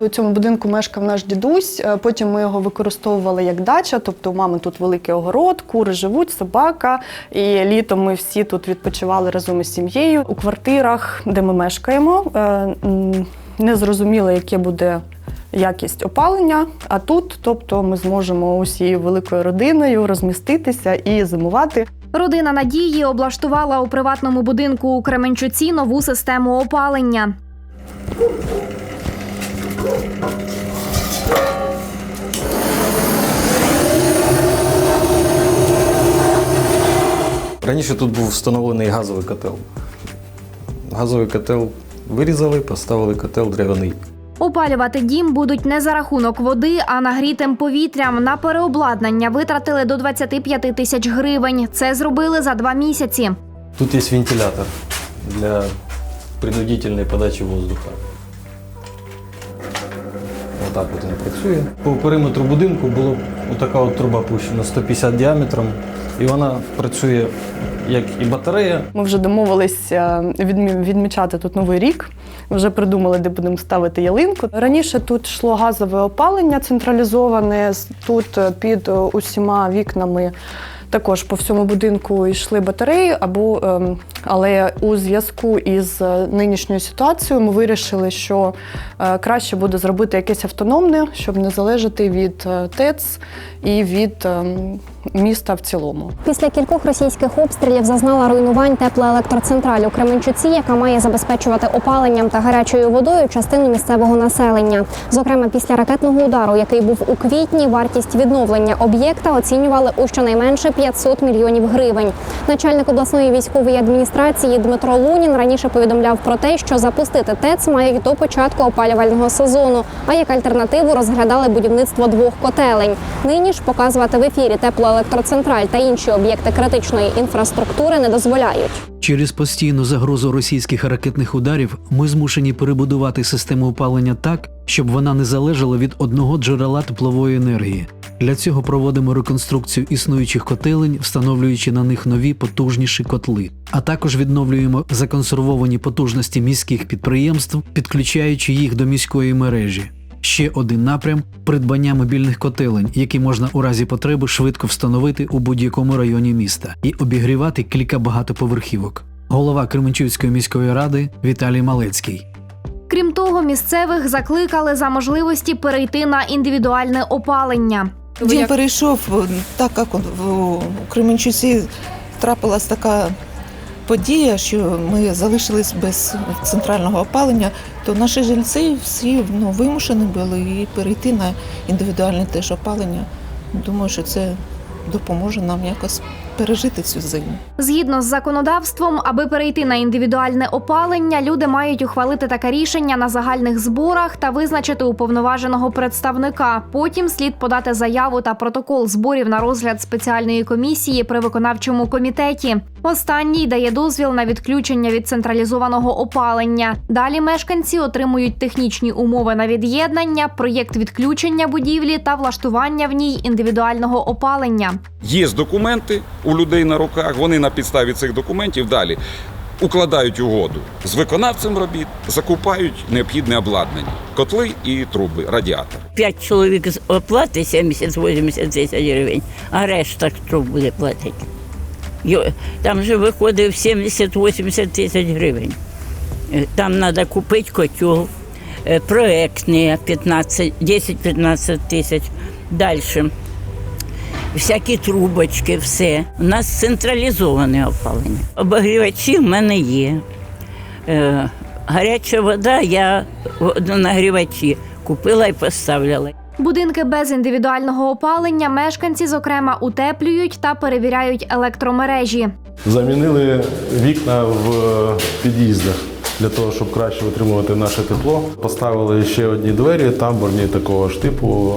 У цьому будинку мешкав наш дідусь. е, Потім ми його використовували як дача. Тобто, у мами тут великий огород, кури живуть, собака. І літом ми всі тут відпочивали разом із сім'єю. У квартирах, де ми мешкаємо, е, не зрозуміло, яке буде. Якість опалення, а тут, тобто, ми зможемо усією великою родиною розміститися і зимувати. Родина Надії облаштувала у приватному будинку у Кременчуці нову систему опалення. Раніше тут був встановлений газовий котел. Газовий котел вирізали, поставили котел дерев'яний. Опалювати дім будуть не за рахунок води, а нагрітим повітрям. На переобладнання витратили до 25 тисяч гривень. Це зробили за два місяці. Тут є вентилятор для принудительної подачі воздуха. От він працює. По периметру будинку була така от труба пущена 150 діаметром, і вона працює як і батарея, Ми вже домовилися відмі- відмічати тут новий рік. Вже придумали, де будемо ставити ялинку. Раніше тут йшло газове опалення централізоване. Тут е, під е, усіма вікнами також по всьому будинку йшли батареї. Або, ем, але у зв'язку із е, нинішньою ситуацією ми вирішили, що е, краще буде зробити якесь автономне, щоб не залежати від е, ТЕЦ і від міста в цілому. Після кількох російських обстрілів зазнала руйнувань теплоелектроцентраль у Кременчуці, яка має забезпечувати опаленням та гарячою водою частину місцевого населення. Зокрема, після ракетного удару, який був у квітні, вартість відновлення об'єкта оцінювали у щонайменше 500 мільйонів гривень. Начальник обласної військової адміністрації Дмитро Лунін раніше повідомляв про те, що запустити ТЕЦ мають до початку опалювального сезону. А як альтернативу розглядали будівництво двох котелень. Нині ж показувати в ефірі теплоелектроцентраль та інші об'єкти критичної інфраструктури не дозволяють. Через постійну загрозу російських ракетних ударів ми змушені перебудувати систему опалення так, щоб вона не залежала від одного джерела теплової енергії. Для цього проводимо реконструкцію існуючих котелень, встановлюючи на них нові потужніші котли, а також відновлюємо законсервовані потужності міських підприємств, підключаючи їх до міської мережі. Ще один напрям придбання мобільних котелень, які можна у разі потреби швидко встановити у будь-якому районі міста і обігрівати кілька багатоповерхівок. Голова Кременчуцької міської ради Віталій Малецький. Крім того, місцевих закликали за можливості перейти на індивідуальне опалення. Він перейшов, так як в у Кременчуці трапилась така подія, що ми залишились без центрального опалення, то наші жильці всі ну, вимушені були і перейти на індивідуальне теж опалення. Думаю, що це допоможе нам якось пережити цю зиму. Згідно з законодавством, аби перейти на індивідуальне опалення, люди мають ухвалити таке рішення на загальних зборах та визначити уповноваженого представника. Потім слід подати заяву та протокол зборів на розгляд спеціальної комісії при виконавчому комітеті. Останній дає дозвіл на відключення від централізованого опалення. Далі мешканці отримують технічні умови на від'єднання, проєкт відключення будівлі та влаштування в ній індивідуального опалення. Є документи у людей на руках, вони на підставі цих документів далі укладають угоду з виконавцем робіт, закупають необхідне обладнання, котли і труби, радіатор. П'ять чоловік з оплати 70-80 тисяч гривень, а решта хто буде платити? Там же виходить 70-80 тисяч гривень. Е, Там треба купити котел, е, проектні 10-15 тисяч. Далі. Всякі трубочки, все. У нас централізоване опалення. Обогрівачі в мене є. Е, гаряча вода я нагрівачі купила і поставляла. Будинки без індивідуального опалення мешканці, зокрема, утеплюють та перевіряють електромережі. Замінили вікна в е, під'їздах для того, щоб краще отримувати наше тепло. Поставили ще одні двері, тамбурні такого ж типу,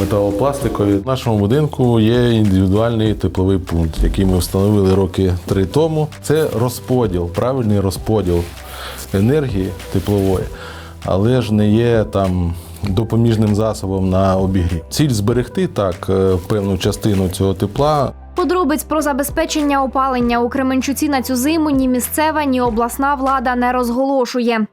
металопластикові. В нашому будинку є індивідуальний тепловий пункт, який ми встановили роки три тому. Це розподіл, правильний розподіл енергії теплової, але ж не є там. Допоміжним засобом на обігрів. Ціль зберегти так е, певну частину цього тепла, Подробиць про забезпечення опалення у Кременчуці на цю зиму ні місцева, ні обласна влада не розголошує.